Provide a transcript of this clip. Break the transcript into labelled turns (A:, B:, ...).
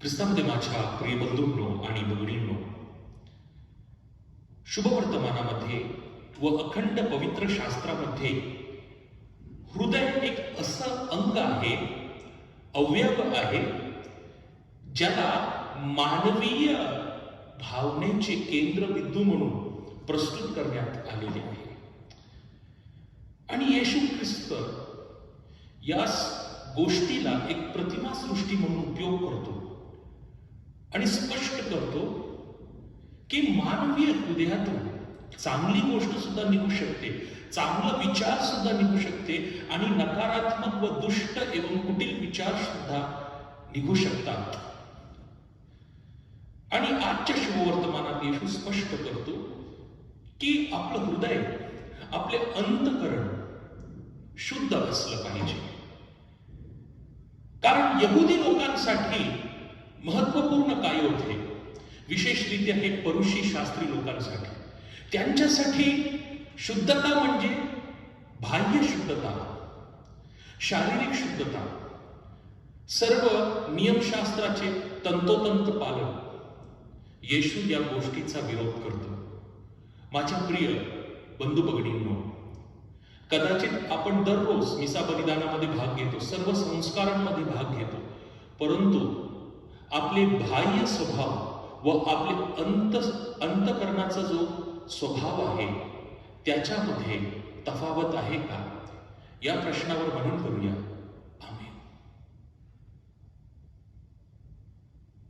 A: ख्रिस्तामध्ये माझ्या प्रिय बंधूंनो आणि भगिनींनो शुभवर्तमानामध्ये व अखंड पवित्र शास्त्रामध्ये हृदय एक असं अंग आहे अवयव आहे ज्याला मानवीय भावनेचे केंद्रबिंदू म्हणून प्रस्तुत करण्यात आलेले आहे. आणि येशू ख्रिस्त या गोष्टीला एक प्रतिमा सृष्टी म्हणून उपयोग करतो. आणि स्पष्ट करतो की मानवीय हृदयातून चांगली गोष्ट सुद्धा निघू शकते चांगला विचार सुद्धा निघू शकते आणि नकारात्मक व दुष्ट एवं कुटील विचार सुद्धा निघू शकतात. आणि आजच्या शुभवर्तमानात येशू स्पष्ट करतो की आपलं हृदय आपले अंतकरण शुद्ध असलं पाहिजे. कारण यहुदी लोकांसाठी महत्त्वपूर्ण काय होते? विशेषरित्या हे परुषी शास्त्री लोकांसाठी. त्यांच्यासाठी शुद्धता म्हणजे बाह्य शुद्धता शारीरिक शुद्धता सर्व नियमशास्त्राचे तंतोतंत पालन. येशू या गोष्टीचा विरोध करतो. माझ्या प्रिय बंधू भगिनींनो कदाचित आपण दररोज मिसा बलिदानामध्ये भाग घेतो सर्व संस्कारांमध्ये भाग घेतो परंतु आपले बाह्य स्वभाव व आपले अंत अंतकरणाचा जो स्वभाव आहे त्याच्यामध्ये तफावत आहे का? या प्रश्नावर म्हणून करूया.